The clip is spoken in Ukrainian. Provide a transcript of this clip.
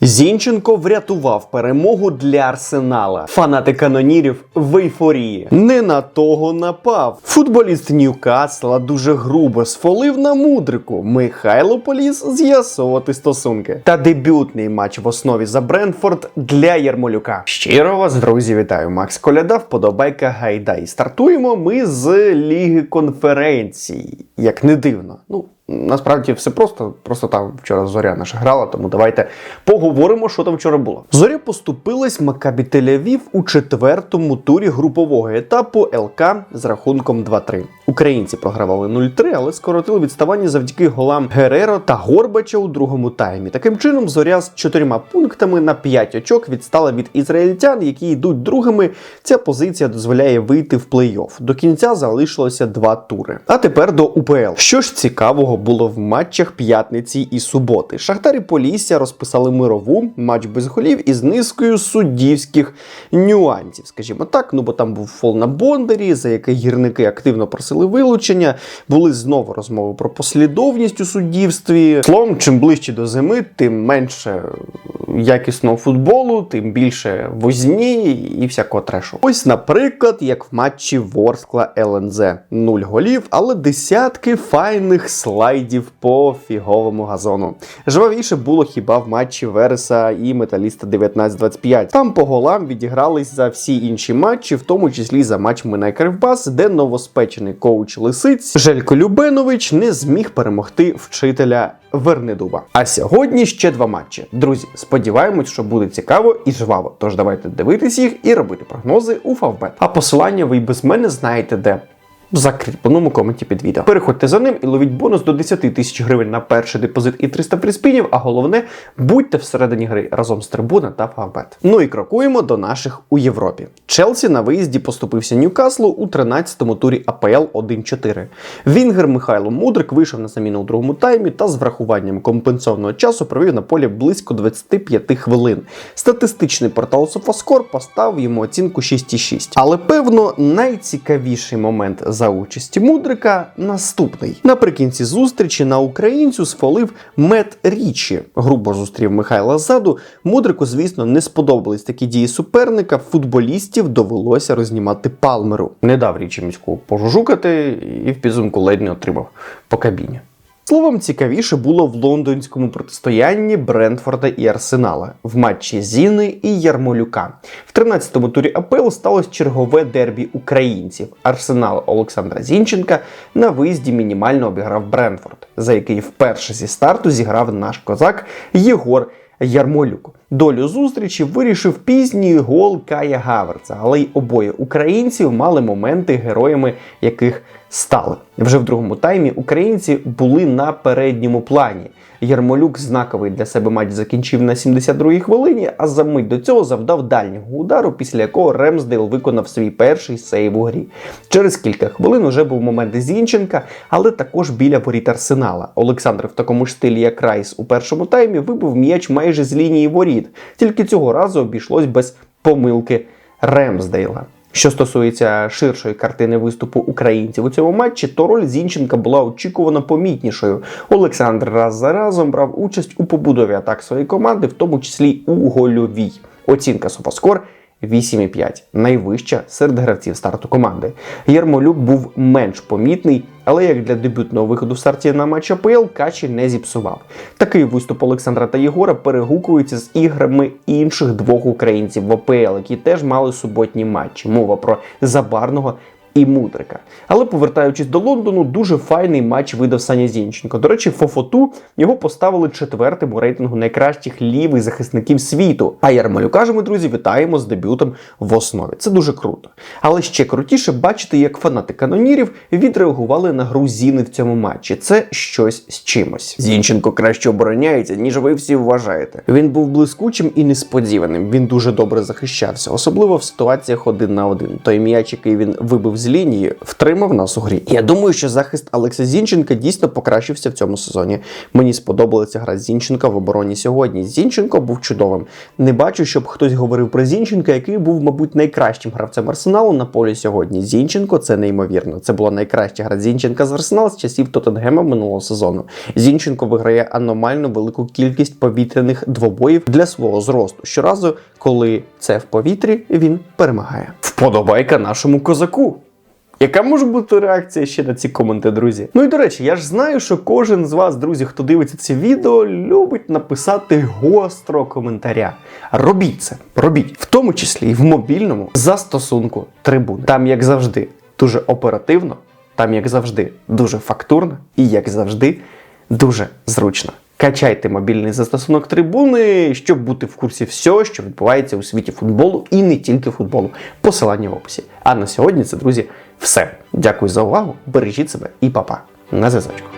Зінченко врятував перемогу для Арсенала. Фанати канонірів в ейфорії. Не на того напав. Футболіст Ньюкасла дуже грубо сфолив на мудрику. Михайло поліз з'ясовувати стосунки. Та дебютний матч в основі за Брентфорд для Ярмолюка. Щиро вас, друзі, вітаю. Макс Коляда, вподобайка гайда. І стартуємо ми з Ліги конференцій. Як не дивно. Ну, Насправді все просто, просто там вчора зоря наша грала, тому давайте поговоримо, що там вчора було. Зоря поступилась Макабі Тель-Авів у четвертому турі групового етапу ЛК з рахунком 2-3. Українці програвали 0-3, але скоротили відставання завдяки голам Гереро та Горбача у другому таймі. Таким чином, зоря з чотирма пунктами на 5 очок відстала від ізраїльтян, які йдуть другими. Ця позиція дозволяє вийти в плей-офф. До кінця залишилося два тури. А тепер до УПЛ. Що ж цікавого було в матчах п'ятниці і суботи. Шахтар і Полісся розписали мирову матч без голів із низкою суддівських нюансів, скажімо так. Ну бо там був фол на Бондарі, за який гірники активно просили вилучення. Були знову розмови про послідовність у суддівстві. Словом, чим ближче до зими, тим менше якісного футболу, тим більше возні і всякого трешу. Ось, наприклад, як в матчі Ворскла ЛНЗ. Нуль голів, але десятки файних слайдів по фіговому газону. Жвавіше було хіба в матчі Вереса і Металіста 19-25. Там по голам відігрались за всі інші матчі, в тому числі за матч Минай Кривбас, де новоспечений коуч Лисиць Желько Любенович не зміг перемогти вчителя Вернедуба. А сьогодні ще два матчі. Друзі, сподіваємось, що буде цікаво і жваво. Тож давайте дивитись їх і робити прогнози у Фавбет. А посилання ви й без мене знаєте де. В закріпленому коменті під відео. Переходьте за ним і ловіть бонус до 10 тисяч гривень на перший депозит і 300 фріспінів, а головне, будьте всередині гри разом з трибуна та Фавбет. Ну і крокуємо до наших у Європі. Челсі на виїзді поступився Ньюкаслу у 13-му турі АПЛ 1-4. Вінгер Михайло Мудрик вийшов на заміну у другому таймі та з врахуванням компенсованого часу провів на полі близько 25 хвилин. Статистичний портал Софаскор поставив йому оцінку 6,6. Але певно найцікавіший момент за участі Мудрика наступний. Наприкінці зустрічі на українцю сфолив Мет Річі. Грубо зустрів Михайла ззаду. Мудрику, звісно, не сподобались такі дії суперника. Футболістів довелося рознімати палмеру. Не дав річі міську пожужукати і в підсумку ледь не отримав по кабіні. Словом, цікавіше було в лондонському протистоянні Брентфорда і Арсенала в матчі Зіни і Ярмолюка. В 13-му турі АПЛ сталося чергове дербі українців. Арсенал Олександра Зінченка на виїзді мінімально обіграв Брентфорд, за який вперше зі старту зіграв наш козак Єгор Ярмолюк. Долю зустрічі вирішив пізній гол Кая Гаверца, але й обоє українців мали моменти, героями яких стали. Вже в другому таймі українці були на передньому плані. Ярмолюк знаковий для себе матч закінчив на 72-й хвилині, а за мить до цього завдав дальнього удару, після якого Ремсдейл виконав свій перший сейв у грі. Через кілька хвилин уже був момент Зінченка, але також біля воріт Арсенала. Олександр в такому ж стилі, як Райс у першому таймі, вибив м'яч майже з лінії воріт. Тільки цього разу обійшлось без помилки Ремсдейла. Що стосується ширшої картини виступу українців у цьому матчі, то роль Зінченка була очікувано помітнішою. Олександр раз за разом брав участь у побудові атак своєї команди, в тому числі у гольовій. Оцінка Софаскор 8,5, найвища серед гравців старту команди. Єрмолюк був менш помітний, але як для дебютного виходу в старті на матч АПЛ Качі не зіпсував. Такий виступ Олександра та Єгора перегукується з іграми інших двох українців в АПЛ, які теж мали суботні матчі. Мова про Забарного і Мудрика. Але повертаючись до Лондону, дуже файний матч видав Саня Зінченко. До речі, Фофоту його поставили четвертим у рейтингу найкращих лівих захисників світу. А Ярмолюка ж ми, друзі, вітаємо з дебютом в основі. Це дуже круто. Але ще крутіше бачити, як фанати канонірів відреагували на гру Зіни в цьому матчі. Це щось з чимось. Зінченко краще обороняється, ніж ви всі вважаєте. Він був блискучим і несподіваним. Він дуже добре захищався, особливо в ситуаціях один на один. Той м'яч, який він вибив з лінії, втримав нас у грі. Я думаю, що захист Олекса Зінченка дійсно покращився в цьому сезоні. Мені сподобалася гра Зінченка в обороні сьогодні. Зінченко був чудовим. Не бачу, щоб хтось говорив про Зінченка, який був, мабуть, найкращим гравцем арсеналу на полі сьогодні. Зінченко це неймовірно. Це була найкраща гра Зінченка з Арсенал з часів Тоттенгема минулого сезону. Зінченко виграє аномально велику кількість повітряних двобоїв для свого зросту. Щоразу, коли це в повітрі, він перемагає. Вподобайка нашому козаку. Яка може бути реакція ще на ці коменти, друзі? Ну і до речі, я ж знаю, що кожен з вас, друзі, хто дивиться це відео, любить написати гостро коментаря. Робіть це, робіть, в тому числі і в мобільному застосунку трибуни. Там, як завжди, дуже оперативно, там, як завжди, дуже фактурно і, як завжди, дуже зручно. Качайте мобільний застосунок трибуни, щоб бути в курсі всього, що відбувається у світі футболу і не тільки футболу. Посилання в описі. А на сьогодні це, друзі, все. Дякую за увагу. Бережіть себе і па-па. На зв'язочку.